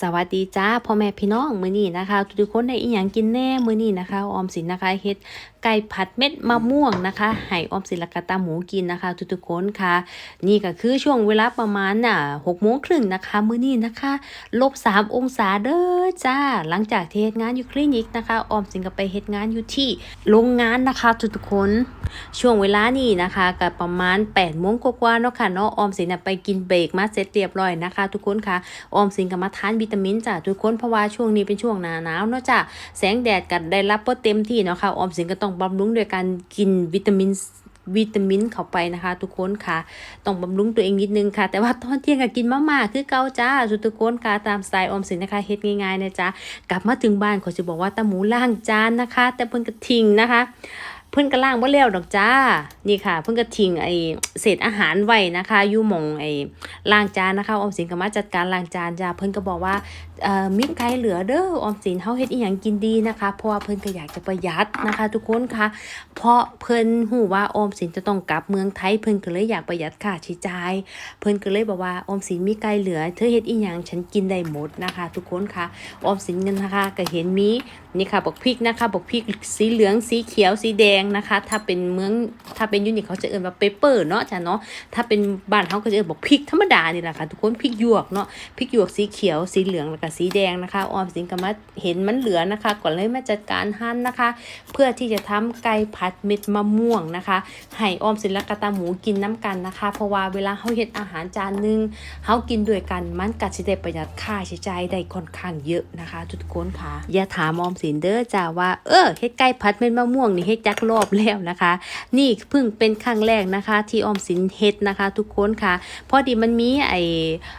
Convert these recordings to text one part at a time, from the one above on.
สวัสดีจ้าพ่อแม่พี่น้องมื้อนี้นะคะ ทุกคนได้อีหยังกินแน่มื้อนี้นะคะออมสินนะคะเฮ็ดไก่ผัดเม็ดมะม่วงนะคะให้ออมสินละกะตาหมูกินนะคะ ทุกๆคนค่ะ นี่ก็คือช่วงเวลาประมาณน่ะ6โมงครึ่งนะคะมื้อนี้นะคะลบ3องศาเด้อจ้า หลังจากที่เฮ็ดงานอยู่คลินิกนะคะออมสินก็ไปเฮ็ดงานอยู่ที่โรงงานนะคะทุกๆคนช่วงเวลานี้นะคะก็ประมาณ8โมงกว่าๆเนาะค่ะเนาะออมสินน่ะไปกินเบรกมาเสร็จเรียบร้อยนะคะ ทุกคนค่ะออมสินก็มาทานวิตามินจ้ะทุกคนเพราะว่าช่วงนี้เป็นช่วงหนาหนาวเนาะจ้ะแสงแดดก็ได้รับบ่เต็มที่เนาะค่ะออมสินก็ต้องบำรุงโดยการกินวิตามินวิตามินเข้าไปนะคะ ทุกคนค่ะ ต้องบำรุงตัวเองนิดนึงค่ะ แต่ว่าตอนเที่ยงก็กินมาม่าคือเกาจ้าทุกคนค่ะตามสไตล์ออมสินนะคะเฮ็ดง่ายๆนะจ๊ะกลับมาถึงบ้านขอสิบอกว่าตาหมูล้างจานนะคะ แต่เพิ่นก็ทิ้งนะคะ เพิ่อนก็ล่างบ่แล้วดอกจ้า นี่ค่ะ เพิ่อนก็ทิ้งไอ้เศษอาหารไว้นะคะอยู่มองไอ้ล้างจานนะคะออมสินก็มาจัดการล้างจานจ้าเพิ่อนก็บอกว่าเอ่อมีไก่เหลือเด้อออมสินเฮาเฮ็ดอีหยังกินดีนะคะ เพราะว่าเพิ่อนก็อยากจะประหยัดนะคะ ทุกคนค่ะ เพราะเพิ่อนฮู้ว่าออมสินจะต้องกลับเมืองไทยเพิ่อนก็เลยอยากประหยัดค่าใช้จ่าย เพิ่อนก็เลยบอกว่าออมสินมีไก่เหลือ เธอเฮ็ดอีหยังฉันกินได้หมดนะคะ ทุกคนค่ะออมสินเงินนะคะก็เห็นมีนี่ค่ะบอกพริกนะคะบอกพริกสีเหลืองสีเขียวสีแดงนะคะ ถ้าเป็นเมืองถ้าเป็นยูนิคเขาจะเอิ้นว่าเปเปอร์เนาะจ้ะเนาะถ้าเป็นบ้านเขาก็จะเอิ้นบอกพริกธรรมดานี่แหละค่ะทุกคนพริกหยวกเนาะพริกหยวกสีเขียวสีเหลืองแล้วก็สีแดงนะคะออมสินก็มาเห็นมันเหลือนะคะก่อนเลยมาจัดการหั่นนะคะ เพื่อที่จะทำไก่ผัดเม็ดมะม่วงนะคะให้ออมสินและกะตาหมูกินน้ำกันนะคะ เพราะว่าเวลาเฮาเฮ็ดอาหารจานหนึงเฮากินด้วยกันมันก็สิได้ประหยัดค่าใช้จ่ายได้ค่อนข้างเยอะนะคะทุกคนค่ะอย่าถามออมสินเด้อจ้าว่าเออเฮ็ดไก่ผัดเม็ดมะม่วงนี่เฮ็ดจักรอบแล้วนะคะ นี่เพิ่งเป็นครั้งแรกนะคะ ที่ออมสินเฮ็ดนะคะ ทุกคนค่ะ พอดีมันมีไอ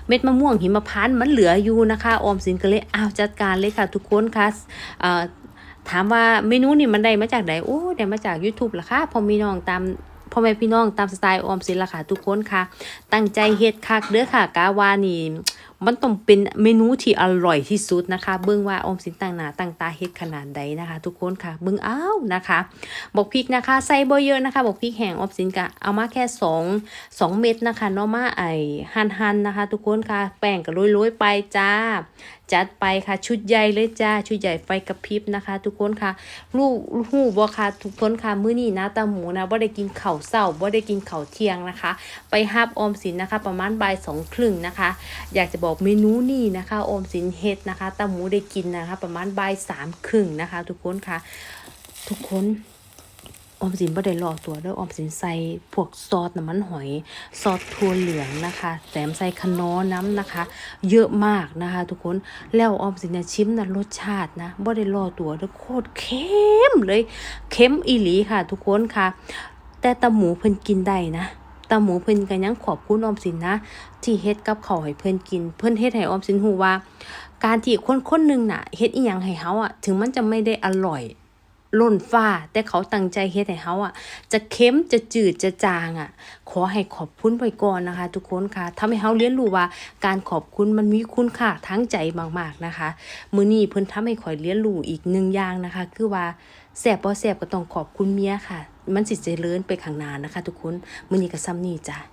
เม็ดมะม่วงหิมพานต์มันเหลืออยู่นะคะออมสินก็เลยอ้าวจัดการเลยค่ะ ทุกคนค่ะเอ่อถามว่าเมนูนี่มันได้มาจากไหนโอ้ได้มาจาก YouTube ล่ะค่ะพอพี่น้องตามพ่อแม่พี่น้องตามสไตล์ออมสินล่ะค่ะทุกคนค่ะ ตั้งใจเฮ็ดคักเด้อค่ะกาวานี่ มันต้องเป็นเมนูที่อร่อยที่สุดนะคะ เบิ่งว่าอมสินต่างหน้าต่างตาเฮ็ดขนาดใดนะคะ ทุกคนค่ะ เบิ่งอ้าวนะคะ บอกพริกนะคะใส่บ่เยอะนะคะบอกพริกแห้งอมสินกะเอามาแค่2 2เม็ดนะคะเนาะมาไอหั่นๆนะคะ ทุกคนค่ะ แป้งก็โรยๆไปจ้า จัดไปค่ะ ชุดใหญ่เลยจ้า ชุดใหญ่ไฟกระพริบนะคะ ทุกคนค่ะ ลูกหูบ่ค่ะ ทุกคนค่ะมื้อนี้นะตาหมูนะบ่ได้กินข้าวเช้าบ่ได้กินข้าวเที่ยงนะคะ ไปฮับออมสินนะคะ ประมาณบ่ายสองครึ่งนะคะ อยากจะบอกเมนูนี้นะคะออมสินเฮ็ดนะคะตาหมูได้กินนะคะ ประมาณบ่ายสามครึ่งนะคะ ทุกคนค่ะ ทุกคน ออมสินบ่ได้รอตัวเด้อออมสินใส่พวกซอสน้ำมันหอย ซอสถั่วเหลืองนะคะแถมใส่คะน้อน้ำนะคะ เยอะมากนะคะ ทุกคนแล้วออมสินเนี่ยชิมนะรสชาตินะบ่ได้รอตัวเด้อโคตรเค็มเลยเค็มอีหลีค่ะ ทุกคนค่ะ แต่ตาหมูเพิ่นกินได้นะตาหมูเพิ่นก็ยังขอบคุณออมสินนะ ที่เฮ็ดกับข้าวให้เพิ่นกิน เพิ่นเฮ็ดให้ออมสินฮู้ว่า การที่คนคนหนึ่งน่ะเฮ็ดอีหยังให้เฮาอะถึงมันจะไม่ได้อร่อย ล้นฟ้า แต่เขาตั้งใจเฮ็ดให้เฮาอะ จะเค็มจะจืดจะจางอะ ขอให้ขอบคุณไว้ก่อนนะคะ ทุกคนค่ะทำให้เฮาเรียนรู้ว่า การขอบคุณมันมีคุณค่าทั้งใจมากๆนะคะ มื้อนี้เพิ่นทำให้ข่อยเรียนรู้อีกหนึ่งอย่างนะคะ คือว่าแซ่บบ่แซ่บก็ต้องขอบคุณเมียค่ะ มันสิเจริญไปข้างหน้านะคะ ทุกคนมื้อนี้ก็ซ้ำนี้จ้ะ